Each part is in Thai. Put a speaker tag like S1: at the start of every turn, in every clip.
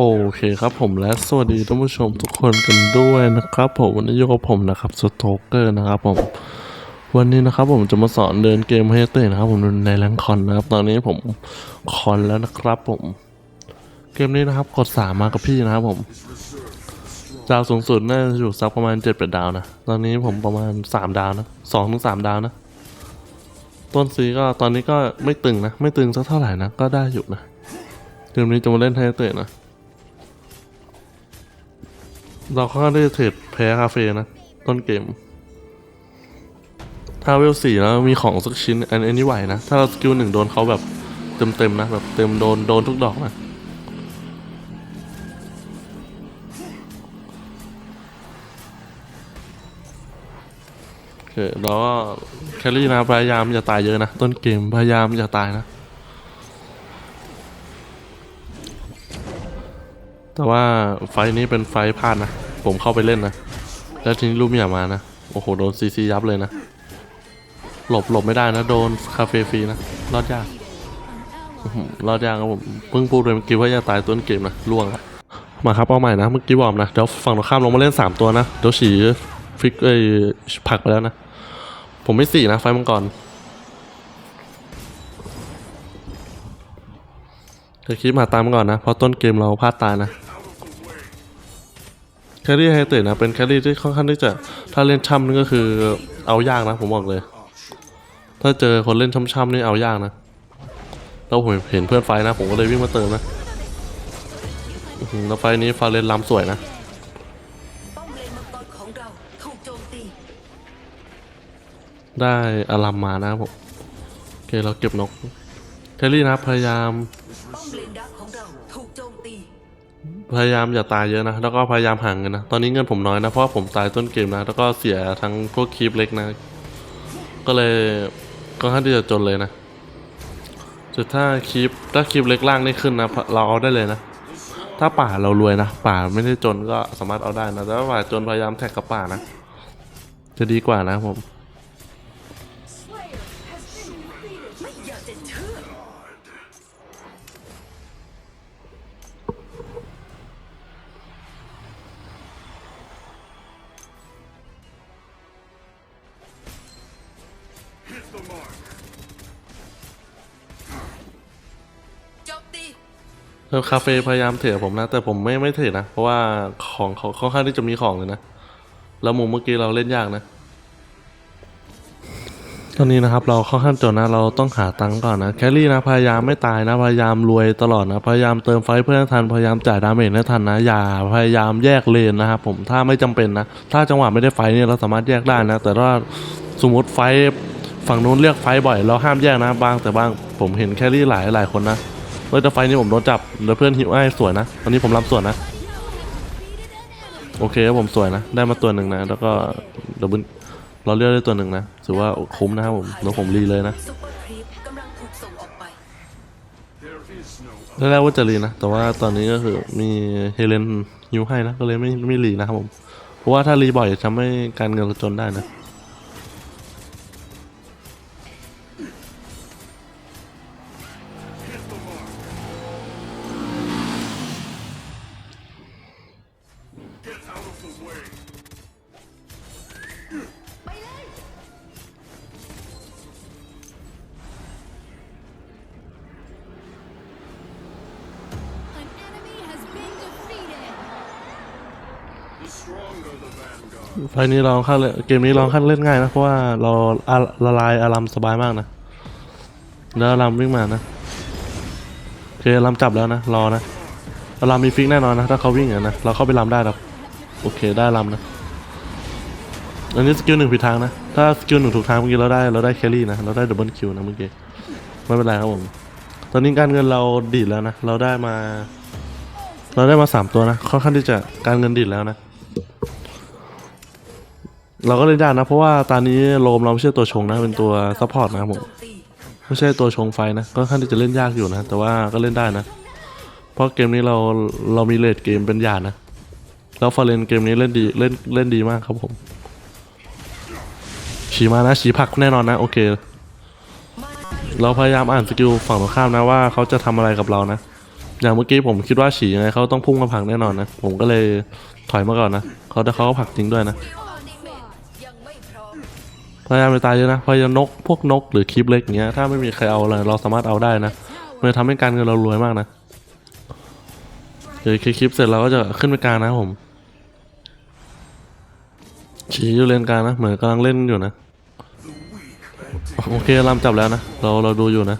S1: โอเคครับผมและสวัสดีท่านผู้ชมทุกคนกันด้วยนะครับผมวันนี้อยู่กับผมนะครับสโตเกอร์นะครับผมวันนี้นะครับผมจะมาสอนเดินเกมให้เต้นนะครับผมในแรงคอนนะครับ ตอนนี้ผมคอนแล้วนะครับผม เกมนี้นะครับกดสามมากับพี่นะครับผมดาวสูงสุดน่าจะอยู่สักประมาณเจ็ดแปดดาวนะ ตอนนี้ผมประมาณสามดาวนะสองถึงสามดาวนะ ต้นซีก็ตอนนี้ก็ไม่ตึงนะ ไม่ตึงสักเท่าไหร่นะ ก็ได้อยู่นะเกมนี้จะมาเล่นให้เตะนะ เราค่อนข้างที่จะเทรดแพ้คาเฟ่นะ ต้นเกม ถ้าเวลสี่แล้วมีของสักชิ้นอันอันนี้ไหวนะ ถ้าเราสกิลหนึ่งโดนเขาแบบเต็มเต็มๆนะ แบบเต็มโดนโดนทุกดอกนะโอเคแล้วก็แคลรี่นะพยายามอย่าตายเยอะนะ ต้นเกมพยายามอย่าตายนะ แต่ว่าไฟนี้เป็นไฟพลาดนะ ผมเข้าไปเล่นนะ แล้วทีนี้ลูกเมียมานะ โอ้โห โดนซีซียับเลยนะ หลบหลบไม่ได้นะ โดนคาเฟ่ฟรีนะ รอดยาก รอดยากครับผม เพิ่งพูดไปเมื่อกี้ว่าจะตายต้นเกมนะล่วงละมาครับเอาใหม่นะ เมื่อกี้บอกนะ เดี๋ยวฝั่งตรงข้ามลงมาเล่น 3 ตัวนะ เดี๋ยวฉีฟิกเอ้ยผักไปแล้วนะ ผมไม่สี่นะ ไฟมังกรเดี๋ยวคลิปมาตามก่อนนะ เพราะต้นเกมเราพลาดตายนะ ครี่ไฮเตะนะเป็นแครี่ที่ค่อนข้างที่จะถ้าเล่นช่ำนี่ก็คือเอายากนะ ผมบอกเลย ถ้าเจอคนเล่นช่ำๆนี่เอายากนะแล้วผมเห็นเพื่อนไฟนะ ผมก็เลยวิ่งมาเติมนะแล้วไฟนี้ฟาเรนล้ำสวยนะได้อารัมมานะครับผมโอเคเราเก็บนกแคลรี่นะพยายาม พยายามอย่าตายเยอะนะ แล้วก็พยายามห่างเงินนะ ตอนนี้เงินผมน้อยนะ เพราะผมตายต้นเกมนะ แล้วก็เสียทั้งพวกคีปเล็กนะ ก็เลยก็ค่อนข้างที่จะจนเลยนะจุดถ้าคีปถ้าคีปเล็กล่างได้ขึ้นนะ เราเอาได้เลยนะ ถ้าป่าเรารวยนะ ป่าไม่ได้จนก็สามารถเอาได้นะ แต่ว่าป่าจนพยายามแท็กกับป่านะ จะดีกว่านะผม
S2: เอ
S1: อคาเฟ่พยายามเทรดผมนะ แต่ผมไม่ไม่เทรดนะ เพราะว่าของเขาค่อนข้างที่จะมีของเลยนะ แล้วมุมเมื่อกี้เราเล่นยากนะ ตอนนี้นะครับ เราค่อนข้างจนนะ เราต้องหาตังค์ก่อนนะ แคลรี่นะพยายามไม่ตายนะ พยายามรวยตลอดนะ พยายามเติมไฟเพื่อให้ทัน พยายามจ่ายดาเมจให้ทันนะ อย่าพยายามแยกเลนนะครับผม ถ้าไม่จำเป็นนะ ถ้าจังหวะไม่ได้ไฟเนี่ยเราสามารถแยกได้นะ แต่ว่าสมมติไฟฝั่งนู้นเรียกไฟบ่อย เราห้ามแยกนะ บางแต่บางผมเห็นแคลรี่หลายหลายคนนะ เฮ้ยแต่ไฟนี้ผมโดนจับแล้วเพื่อนหิวไอ้สวยนะตอนนี้ผมรับส่วนนะ โอเคครับผมสวยนะ ได้มาตัวหนึ่งนะ แล้วก็ดับเบิลเราเลือกได้ตัวหนึ่งนะ ถือว่าคุ้มนะครับผมแล้วผมรีเลยนะ
S2: ซุปเปอร์ครีปก
S1: แรกๆว่าจะรีนะ แต่ว่าตอนนี้ก็คือมีเฮเลนฮิวให้นะ ก็เลยไม่ไม่รีนะครับผม เพราะว่าถ้ารีบ่อยจะทำให้การเงินเราจนได้นะ ไฟล์นี้ลองขั้นเลยเกมนี้ลองขั้นเล่นง่ายนะ เพราะว่าเราอะละลายอารามสบายมากนะ แล้วอารามวิ่งมานะโอเคอารามจับแล้วนะรอนะอารามมีฟิกแน่นอนนะ ถ้าเขาวิ่งอะนะเราเข้าไปรามได้ครับโอเคได้รามนะอันนี้สกิลหนึ่งผิดทางนะ ถ้าสกิลหนึ่งถูกทางเมื่อกี้เราได้เราได้แครี่นะ เราได้ดับเบิลคิวนะเมื่อกี้ไม่เป็นไรครับผม ตอนนี้การเงินเราดีดแล้วนะ เราได้มา เราได้มาสามตัวนะค่อนข้างที่จะการเงินดีดแล้วนะ เราก็เล่นได้นะ เพราะว่าตอนนี้โลมเราไม่ใช่ตัวชงนะ เป็นตัวซัพพอร์ตนะครับผมไม่ใช่ตัวชงไฟนะก็ค่อนข้างที่จะเล่นยากอยู่นะ แต่ว่าก็เล่นได้นะ เพราะเกมนี้เราเรามีเลดเกมเป็นหยาดนะแล้วฟอร์เรนเกมนี้เล่นดีเล่นเล่นดีมากครับผมฉีมานะฉีผักแน่นอนนะ โอเค เราพยายามอ่านสกิลฝั่งตรงข้ามนะว่าเขาจะทำอะไรกับเรานะ อย่างเมื่อกี้ผมคิดว่าฉี่ยังไงเขาต้องพุ่งมาผลักแน่นอนนะ ผมก็เลยถอยมาก่อนนะเขาแต่เขาก็ผลักจริงด้วยนะ
S2: พ
S1: ยายามไปตายเยอะนะพยายามนกพวกนกหรือคลิปเล็กอย่างเงี้ยถ้าไม่มีใครเอาเลยเราสามารถเอาได้นะมันจะทำให้การเงินเรารวยมากนะเดี๋ยวคลิปเสร็จเราก็จะขึ้นไปกลางนะผมฉีอยู่เลนกลางนะเหมือนกำลังเล่นอยู่นะโอเคลำจับแล้วนะเราเราดูอยู่นะ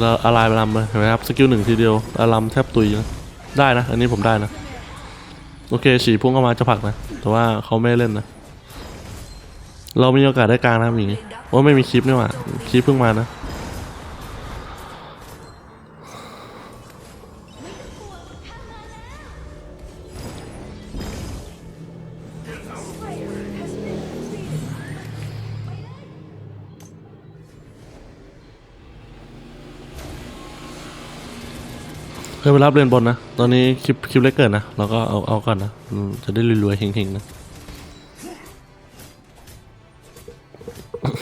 S1: เราอาลายไปลำไปเห็นไหมครับสกิลหนึ่งทีเดียวอาลำแทบตุยนะได้นะ อันนี้ผมได้นะ โอเคฉีพุ่งเข้ามาจะผลักนะ แต่ว่าเขาไม่เล่นนะ เรามีโอกาสได้กลางนะมีโอ้ไม่มีคลิปนี่หว่าคลิปเพิ่งมานะ ไปรับเรียนบนนะ ตอนนี้คลิปคลิปเล็กเกินนะ เราก็เอาเอาก่อนนะอืมจะได้รวยๆเฮงๆนะ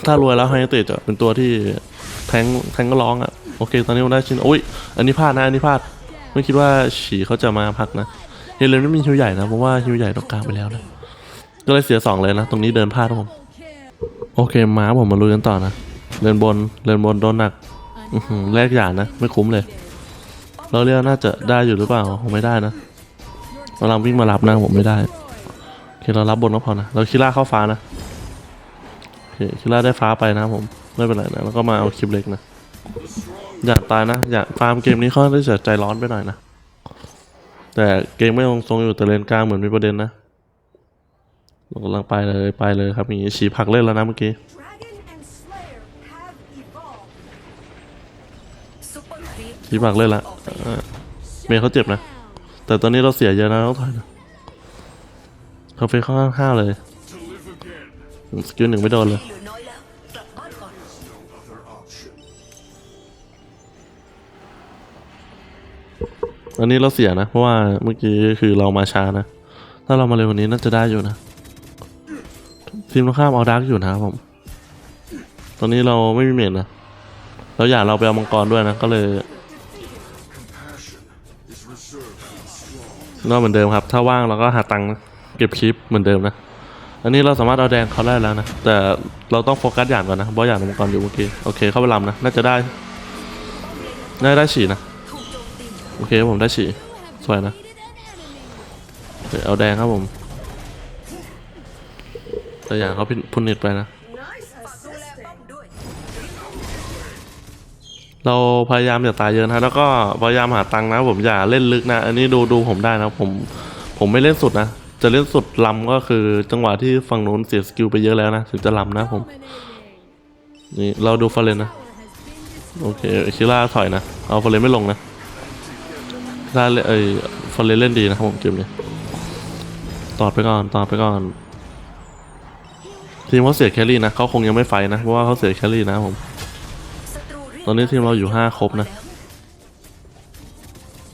S1: ถ้ารวยแล้วไฮเตจะเป็นตัวที่แทงแทงก็ร้องอะ่ะ โอเค ตอนนี้ผมได้ชิ้นโอ้ย อันนี้พลาดนะ อันนี้พลาด ไม่คิดว่าฉีเขาจะมาพักนะเฮเลนไม่มีฮิวใหญ่นะเพราะว่าฮิวใหญ่ตรงกลางไปแล้วนะ ก็เลยเสียสองเลยนะ ตรงนี้เดินพลาดครับผม โอเคม้าผมมาลุยกันต่อนะ เดินบน เดินบนโดนหนัก อื้อหือแลกหยาดนะ ไม่คุ้มเลย เราเรียกน่าจะได้อยู่หรือเปล่าคงไม่ได้นะเราลังวิ่งมารับนะผมไม่ได้โอเคเรารับบนก็พอนะเราคิล่าเข้าฟ้านะโอเคคิล่าได้ฟ้าไปนะผมไม่เป็นไรนะแล้วก็มาเอาคลิปเล็กนะอยากตายนะอยากฟาร์มเกมนี้เขาได้จะใจร้อนไปหน่อยนะแต่เกมไม่ลงทรงอยู่แต่เลนกลางเหมือนมีประเด็นนะเรากำลังไปเลยไปเลยครับอย่างนี้ฉีผักเล่นแล้วนะเมื่อกี้
S2: ครีป
S1: ฉีผักเล่นละเออเมย์เขาเจ็บนะ แต่ตอนนี้เราเสียเยอะนะต้องถอยนะคาเฟ่ข้างห้าเลยสกิลหนึ่งไม่โดนเลย
S2: อันนี้
S1: เราเสียนะ เพราะว่าเมื่อกี้คือเรามาช้านะ ถ้าเรามาเร็วกว่านี้น่าจะได้อยู่นะ ทีมตรงข้ามเอาดาร์กอยู่นะครับผม ตอนนี้เราไม่มีเมจนะเราอยากเราไปเอามังกรด้วยนะ ก็เลย ก็เหมือนเดิมครับ ถ้าว่างเราก็หาตังค์เก็บคลิปเหมือนเดิมนะ อันนี้เราสามารถเอาแดงเขาได้แล้วนะ แต่เราต้องโฟกัสอย่างก่อนนะ เพราะอย่างมังกรอยู่เมื่อกี้ โอเค เข้าไปลำนะ น่าจะได้น่าได้ฉี่นะ
S2: โอ
S1: เคผมได้ฉี่สวยนะเอาแดงครับผม แต่อย่างเขาพิพุนนิดไปนะ เราพยายามอย่าตายเยอะนะแล้วก็พยายามหาตังค์นะ ผมอย่าเล่นลึกนะ อันนี้ดูดูผมได้นะผมผมไม่เล่นสุดนะ จะเล่นสุดลำก็คือจังหวะที่ฝั่งนู้นเสียสกิลไปเยอะแล้วนะถึงจะลำนะผมนี่เราดูฟาเลนนะโอเคคิล่าถอยนะ เอาฟาเลนไม่ลงนะคิล่าเล่นเอ้ยฟาเลนเล่นดีนะครับผมเกมนี้ตอดไปก่อนตอดไปก่อนทีมเขาเสียแครี่นะเขาคงยังไม่ไฟนะเพราะว่าเขาเสียแครี่นะผม
S2: ต
S1: อนนี้ทีมเราอยู่ห้าครบนะ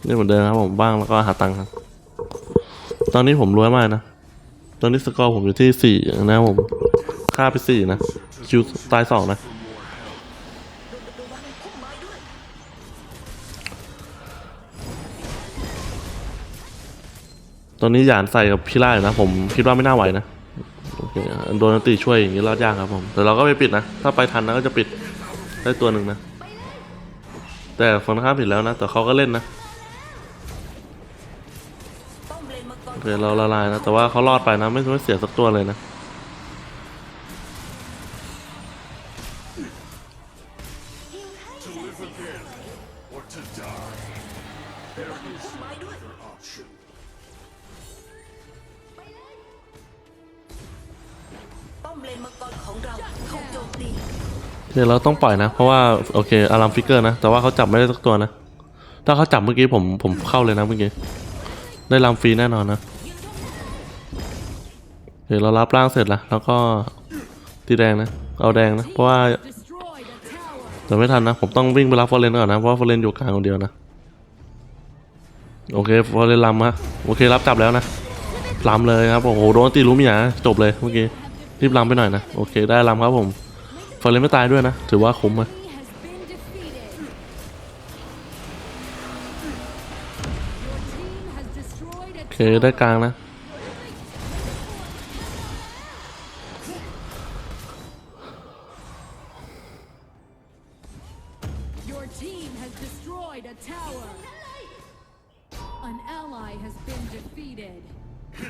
S1: นี่เหมือนเดิมครับผมบ้างแล้วก็หาตังค์ครับ ตอนนี้ผมรวยมากนะ ตอนนี้สกอร์ผมอยู่ที่สี่นะครับผม ค่าไปสี่นะ คิวตายสองนะ ตอนนี้หยานใส่กับพี่ล่าอยู่นะ ผมคิดว่าไม่น่าไหวนะ โอเค โดนอันตีช่วยอย่างนี้รอดยากครับผม แต่เราก็ไม่ปิดนะ ถ้าไปทันนะก็จะปิดได้ตัวหนึ่งนะ แต่คนข้ามผิดแล้วนะ แต่เขาก็เล่นนะ
S2: เร
S1: โอเคเราละลายนะ แต่ว่าเขารอดไปนะ ไม่ไม่เสียสักตัวเลยนะ
S2: เดี๋
S1: ยวเราต้องปล่อยนะ เพราะว่าโอเคอารามฟิกเกอร์นะ แต่ว่าเขาจับไม่ได้สักตัวนะ ถ้าเขาจับเมื่อกี้ผมผมเข้าเลยนะเมื่อกี้ ได้ลำฟรีแน่นอนนะเดี๋ยวเรารับร่างเสร็จล้วแล้วก็ตีแดงนะ เอาแดงนะ เพราะว่าแต่ไม่ทันนะ ผมต้องวิ่งไปรับฟอร์เรนก่อนนะ เพราะว่าฟอร์เรนอยู่กลางคนเดียวนะ โอเคฟอร์เรนลำฮะโอเครับจับแล้วนะลำเลยครับ โอ้โห โดนตีรู้มหยาจบเลยเมื่อกี้ รีบลำไปหน่อยนะ โอเค ได้ลำครับผม ฟาเลนไม่ตายด้วยนะ ถือว่าคุ้ม
S3: มาโอ
S1: เคได้กลางนะ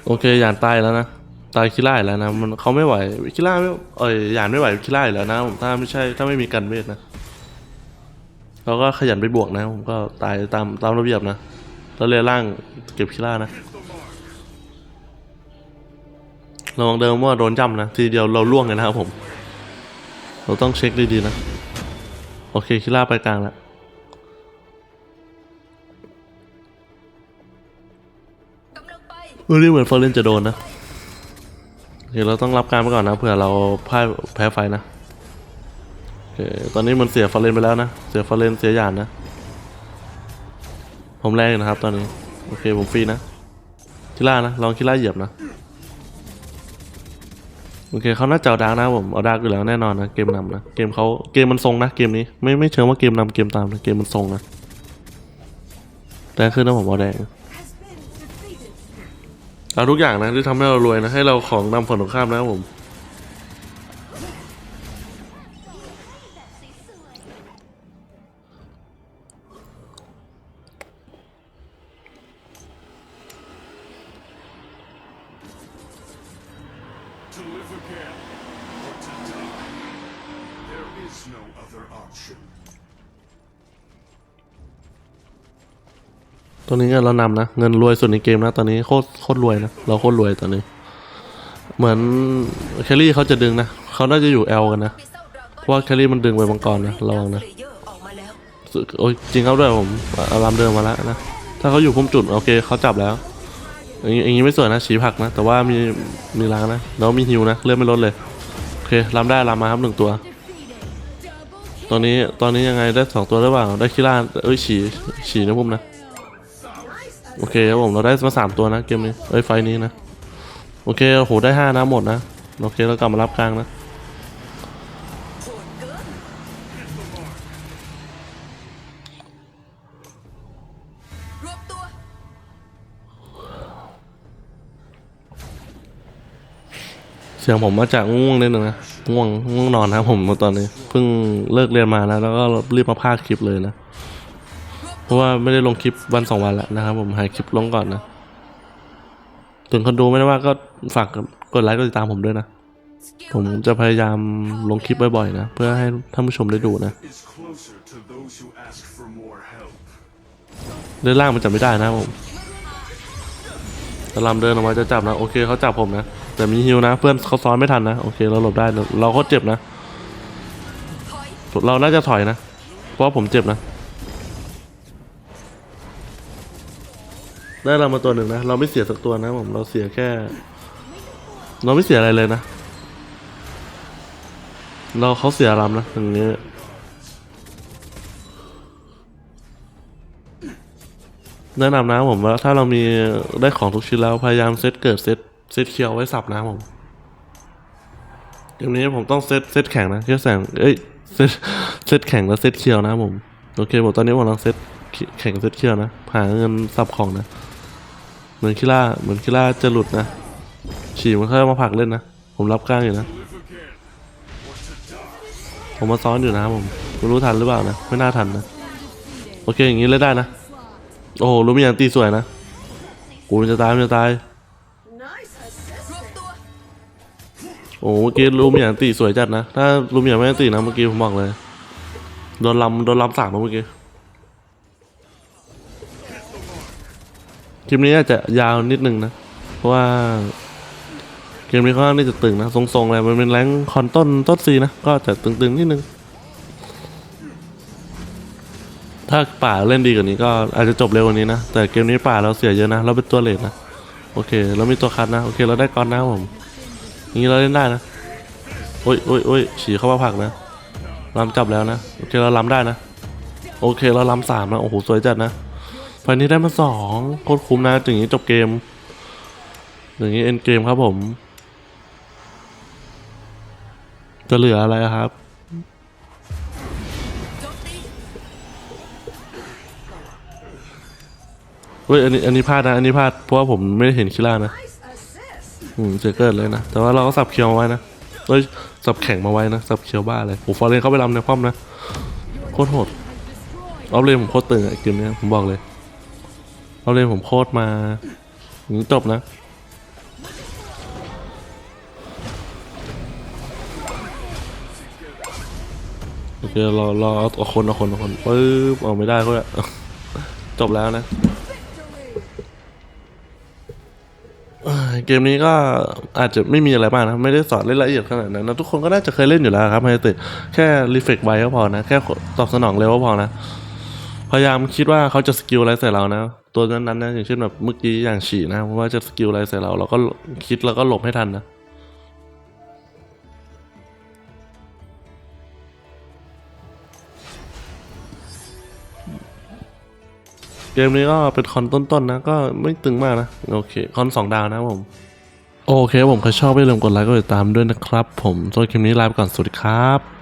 S1: โอเค อย่างตายแล้วนะ ตายคิล่าอีกแล้วนะมันเขาไม่ไหวคิล่าไม่เอ้ยหยานไม่ไหวคิล่าอีกแล้วนะผมถ้าไม่ใช่ถ้าไม่มีกันเวทนะเราก็ขยันไปบวกนะ ผมก็ตายตามตามระเบียบนะแล้วเรียล่างเก็บคิล่านะระวังเดิมว่าโดนย่ำนะ ทีเดียวเราล่วงเลยนะครับผม เราต้องเช็คดีๆนะ โอเคคิล่าไปกลางแล้ว
S2: กำลังไป
S1: เออนี่เหมือนเฟอร์เรนจะโดนนะ โอเคเราต้องรับการไปก่อนนะเผื่อเราพ่ายแพ้ไฟนะโอเคตอนนี้มันเสียฟอเรนไปแล้วนะ เสียฟอเรนเสียหยานนะ ผมแรงนะครับตอนนี้ โอเคผมฟรีนะคิล่านะลองคิล่าเหยียบนะโอเคเขาน่าจะเอาดาร์กนะผมเอาดาร์กอยู่แล้วแน่นอนนะเกมนำนะเกมเขาเกมมันทรงนะเกมนี้ไม่ไม่เชิงว่าเกมนำเกมตามนะเกมมันทรงนะแต่ขึ้นนะผมเอาแดง เอาทุกอย่างนะที่ทำให้เรารวยนะ ให้เราของนำฝั่งตรงข้ามนะครับผม
S4: To live again or to die. There is no other option.
S1: ตอนนี้เงินเรานำนะ เงินรวยสุดในเกมนะ ตอนนี้โคตรโคตรรวยนะ เราโคตรรวยตอนนี้ เหมือนแคลรี่เขาจะดึงนะ เขาน่าจะอยู่แอลกันนะ
S2: เพ
S1: ราะว่าแคลรี่มันดึงไปมังกรนะ ระวังนะโอ้ยจริงเขาด้วยผมอารามเดินมาแล้วนะ ถ้าเขาอยู่พุ่มจุดโอเคเขาจับแล้วอย่างนี้อย่างนี้ไม่สวยนะฉีผักนะ แต่ว่ามีมีล้างนะ แล้วมีฮิวนะเลื่อนไม่ลดเลย โอเครำได้รำมมาครับหนึ่งตัว ตอนนี้ตอนนี้ยังไงได้สองตัวหรือเปล่าได้คิล่าเอ้ยฉีฉีนะพุ่มนะ โอเคครับผมเราได้มาสามตัวนะเกมนี้เอ้ยไฟนี้นะโอเคโอ้โหได้ห้านะหมดนะโอเคเรากลับมารับกลางนะ
S2: เสี
S1: ยงผมมาจากง่วงนิดนึงนะง่วงง่วงนอนนะผมตอนนี้เพิ่งเลิกเรียนมานะแล้วก็รีบมาพากคลิปเลยนะ เพราะว่าไม่ได้ลงคลิปวันสองวันแล้วนะครับ ผมหายคลิปลงก่อนนะถึงคนดูไม่ได้ว่าก็ฝากกดไลค์กดติดตามผมด้วยนะ ผมจะพยายามลงคลิปบ่อยๆนะ เพื่อให้ท่านผู้ชมได้ดูนะเดินล่างมันจับไม่ได้นะผมตะลำเดินออกมาจะจับนะโอเคเขาจับผมนะ แต่มีฮิวนะ เพื่อนเขาซ้อนไม่ทันนะ โอเคเราหลบได้ เราโคตรเจ็บนะ เราน่าจะถอยนะ เพราะผมเจ็บนะ ได้เรามาตัวหนึ่งนะ เราไม่เสียสักตัวนะผม เราเสียแค่ เราไม่เสียอะไรเลยนะ เราเขาเสียรำนะอย่างนี้แนะนำนะผมว่าถ้าเรามีได้ของทุกชิ้นแล้วพยายามเซตเกิดเซตเซตเคียวไว้สับนะผมเดี๋ยวนี้ผมต้องเซตเซตแข่งนะแค่แสงเอ้ยเซตเซตแข่งแล้วเซตเคียวนะผมโอเคผมตอนนี้ผมกำลังเซตแข่งเซตเคียวนะหาเงินซับของนะ เหมือนคิล่าเหมือนคิล่าจะหลุดนะ ฉี่มันเข้ามาผักเล่นนะ ผมรับกลางอยู่นะ ผมมาซ้อนอยู่นะครับผมไม่รู้ทันหรือเปล่านะ ไม่น่าทันนะ โอเคอย่างนี้เล่นได้นะ โอ้โหลูมิยันตีสวยนะ กูมันจะตายมันจะตาย โอ้เมื่อกี้ลูมิยันตีสวยจัดนะ ถ้าลูมิยันไม่ตีนะเมื่อกี้ผมบอกเลย โดนลำโดนลำสามมาเมื่อกี้ คลิปนี้อาจจะยาวนิดนึงนะ เพราะว่าเกมนี้ค่อนข้างที่จะตึงนะ ทรงๆเลยมันเป็นแรงค์คอนต้นต้นซีนะ ก็จะตึงๆนิดนึง ถ้าป่าเล่นดีกว่านี้ก็อาจจะจบเร็วกว่านี้นะ แต่เกมนี้ป่าเราเสียเยอะนะ เราเป็นตัวเลทนะ โอเค เรามีตัวคัดนะ โอเค เราได้ก้อนนะผมอย่างนี้เราเล่นได้นะ โอ้ยโอ้ยโอ้ยฉีเข้ามาผักนะล้ำจับแล้วนะ โอเค เราล้ำได้นะ โอเค เราล้ำสามนะ โอ้โห สวยจัดนะ ไฟนี้ได้มาสองโคตรคุ้มนะอย่างนี้จบเกม อย่างนี้เอ็นเกมครับผม จะเหลืออะไรครับ เฮ้ยอันนี้อันนี้พลาดนะ อันนี้พลาด เพราะว่าผมไม่ได้เห็นคิล่านะ อืมเจอเกิดเลยนะ แต่ว่าเราก็สับเคียวมาไว้นะเอ้ยสับแข็งมาไว้นะสับเคียวบ้าเลยโอ้ฟอร์เรนเข้าไปรำในป้อมนะโคตรโหดออฟเลนผมโคตรตึงอะเกมนี้ผมบอกเลย ออฟเลนผมโคตรมาอย่างนี้จบนะโอเครอรอเอาคนเอาคนเอาคนปึ๊บเอาไม่ได้ก็ได้จบแล้วนะ เกมนี้ก็อาจจะไม่มีอะไรมากนะ ไม่ได้สอนเล่นละเอียดขนาดนั้นนะ ทุกคนก็น่าจะเคยเล่นอยู่แล้วครับไฮเตะแค่รีเฟกไวก็พอนะ แค่ตอบสนองเร็วก็พอนะ พยายามคิดว่าเขาจะสกิลอะไรใส่เรานะ ตัวนั้นๆนะอย่างเช่นแบบเมื่อกี้อย่างฉี่นะว่าจะสกิลอะไรใส่เราเราก็คิดแล้วก็หลบให้ทันนะเกมนี้ก็เป็นคอนต้นๆนะก็ไม่ตึงมากนะ โอเค คอนสองดาวนะผม โอเค ผมใครชอบไม่ลืมกดไลค์กดติดตามด้วยนะครับ ผมส่วนคลิปนี้ลาไปก่อนสวัสดีครับ